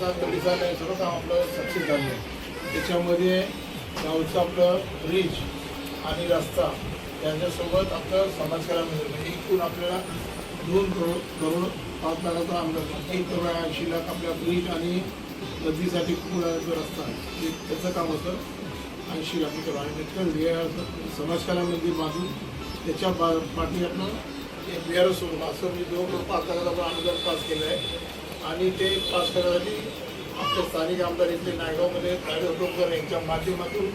काम आपलं सक्सेस झालं आहे. त्याच्यामध्ये गावचं आपलं ब्रिज आणि रस्ता यांच्यासोबत आपलं समाजकार्य मंदिर म्हणजे एकूण आपल्याला दोन करोड करोड पाच लाखाचा आमदार एक करोड ऐंशी लाख आपल्या ब्रिज आणि नदीसाठी पुढा जो रस्ता आहे त्याचं काम होतं. ऐंशी लाख करोड. आणि त्याचं विहार समाजकार्य मंदिर म्हणजे बांधून त्याच्या बा पाठी आपण एक विहार सोडून असं मी दोन करोड पाच लाखाचा आपण अनुदान पास केलं आहे. आणि ते पास करण्यासाठी आपले स्थानिक आमदार इथले नायगावमध्ये काळे होटोकर यांच्या माध्यमातून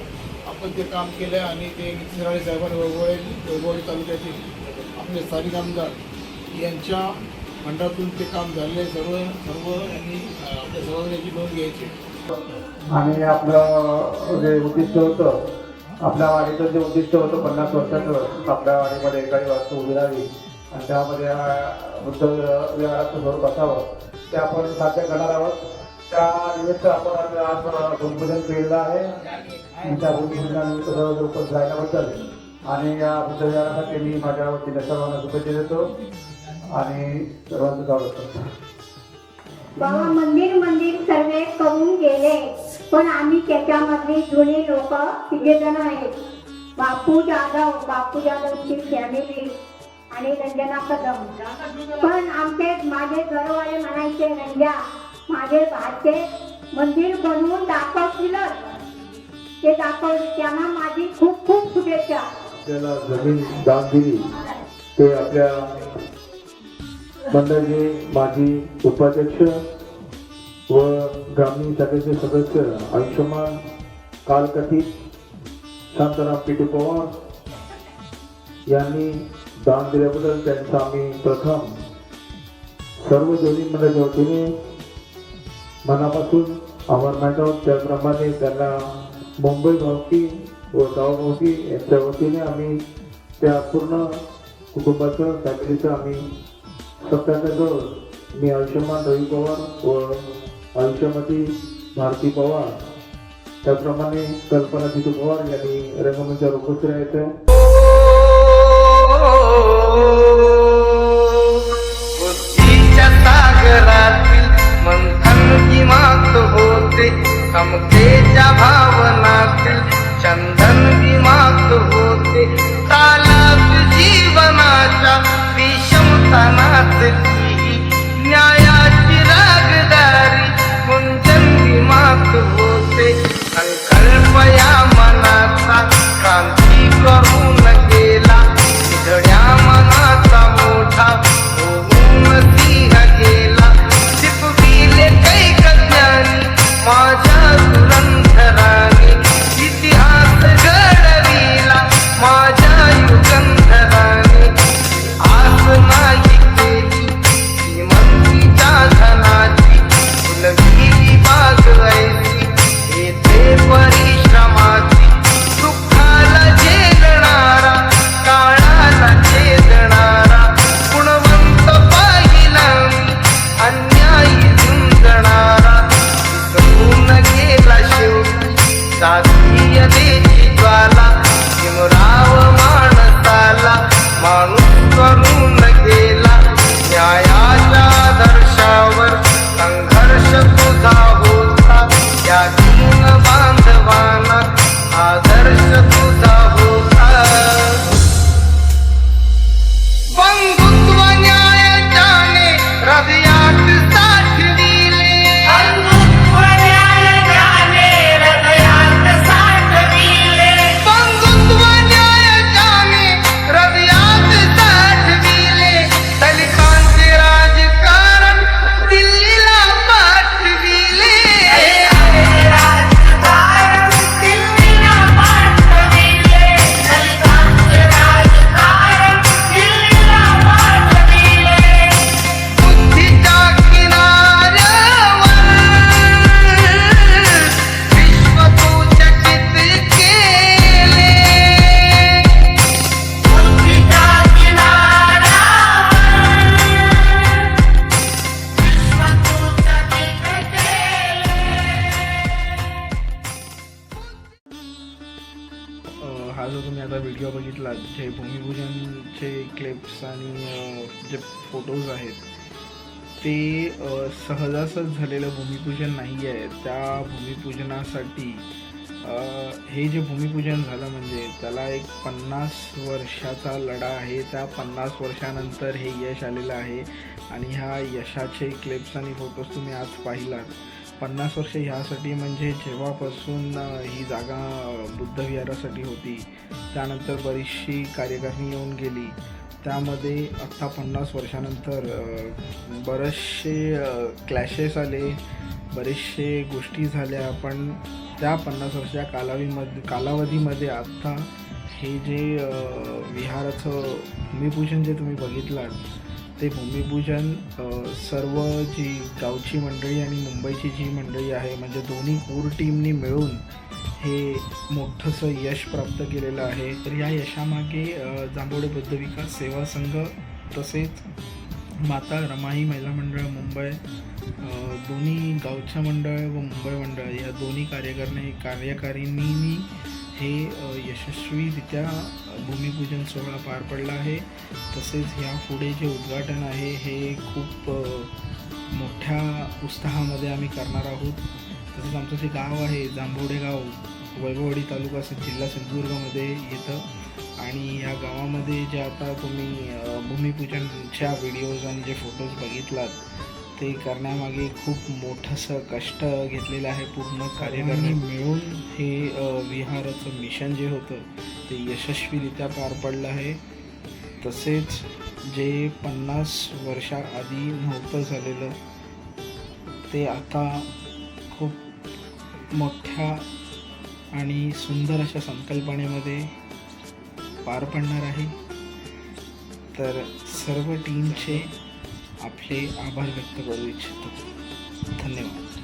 आपण ते काम केलं आणि ते नितीन साहेबांनी वगवळे वगवळे तालुक्यातील आपले स्थानिक आमदार यांच्या मंडळातून ते काम झालेलं आहे. सर्व सर्व यांनी आपल्या सर्वांची नोंद घ्यायची आणि आपलं जे उद्दिष्ट होतं आपल्या वाडीचं जे उद्दिष्ट होतं पन्नास वर्षाचं आपल्या वाडीमध्ये एकाही वास्तू उभी राहावी आणि त्यामध्ये वृद्ध बुद्ध विहाराचं स्वरूप असावं ते आपण साध्य करणार आहोत. त्या निमित्त आपण आज भूमिपूजन केलेलं आहे. त्या भूमिपूजनानिमित्त सर्व उपस्थित राहिल्याबद्दल आणि या वृद्धविहारासाठी मी माझ्या वतीने सर्वांना शुभेच्छा देतो. आणि सर्वांचं स्वागत करतो. बाबा मंदिर मंदिर सर्वे करून गेले. पण आम्ही त्याच्यामधली जुने लोक तिघे जण आहेत. बापू जाधव बापू जाधवची फॅमिली आणि रंजना कदम पण आमचे माझे घरवाले म्हणायचे रंजा माझे भाचे मंदिर बनवून दाखवतीलच ते दाखव त्यांना माझी खूप खूप शुभेच्छा. त्याला जमीन दान दिली ते आपल्या मंडळाचे माजी उपाध्यक्ष व ग्रामीण शाखेचे सदस्य आयुष्यमान कालकथित शांताराम पिटू पवार यांनी दान दिल्याबद्दल त्यांचा आम्ही प्रथम सर्व दोन्ही मंडळाच्या वतीने मनापासून आभार मानतो. त्याप्रमाणे त्यांना मुंबई भावकी व गाव भावकी यांच्या वतीने आम्ही त्या पूर्ण कुटुंबाचं फॅमिलीचं आम्ही सत्याचं मी आयुष्यमान रवी पवार व आयुष्यमती भारती पवार. त्याप्रमाणे कल्पना जितू पवार यांनी रंगमंचावर उपस्थित राहायचं. बुद्धीच्या सागरातील मंथन की मात होते समतेच्या भावनातील फुलविली बाग ऐसी येथे बघितला जे भूमिपूजनचे क्लिप्स आणि जे फोटोज आहेत ते सहजासहज झालेलं भूमिपूजन नाही आहे त्या भूमिपूजनासाठी हे जे भूमिपूजन झालं म्हणजे त्याला एक पन्नास वर्षाचा लढा आहे. त्या पन्नास वर्षानंतर हे यश आलेलं आहे. आणि ह्या यशाचे क्लिप्स आणि फोटोज तुम्ही आज पाहिलात. पन्नास वर्ष ह्यासाठी म्हणजे जेव्हापासून ही जागा बुद्धविहारासाठी होती त्यानंतर बरीचशी कार्यकारणी येऊन गेली. त्यामध्ये आत्ता पन्नास वर्षानंतर बरेचसे क्लॅशेस आले बरेचसे गोष्टी झाल्या पण त्या पन्नास वर्षाच्या कालावधीमध्ये कालावधीमध्ये आत्ता हे जे विहाराचं भूमिपूजन जे तुम्ही बघितलात ते भूमिपूजन सर्व जी गावची मंडळी आणि मुंबईची जी मंडळी आहे म्हणजे दोन्ही पूर टीमनी मिळून हे मोठंसं यश प्राप्त केलेलं आहे. तर या यशामागे अ, जांभोडे बुद्ध विकास सेवा संघ तसेच माता रमाई महिला मंडळ मुंबई दोन्ही गावच्या मंडळ व मुंबई मंडळ या दोन्ही कार्यकारिणी कार्यकारिणींनी हे यशस्वीरित्या भूमिपूजन सोहळा पार पडला आहे. तसेच ह्या पुढे जे उद्घाटन आहे हे खूप मोठ्या उत्साहामध्ये आम्ही करणार आहोत. तसेच आमचं जे गाव आहे जांभोडे गाव वैभववाडी तालुका सि- जिल्हा सिंधुदुर्गमध्ये येतं. आणि या गावामध्ये जे आता तुम्ही भूमिपूजनच्या व्हिडिओज आणि जे फोटोज बघितलात ते करण्यामागे खूप मोठंसं कष्ट घेतलेलं आहे पूर्ण कार्यकारिणी मिळून हे विहाराचं मिशन जे होतं ते यशस्वीरित्या पार पडलं आहे. तसेच जे पन्नास वर्षाआधी नव्हतं झालेलं ते आता खूप मोठ्या आणि सुंदर अशा संकल्पनेमध्ये पार पडणार आहे. तर सर्व टीमचे आपले आभार व्यक्त करू इच्छितो धन्यवाद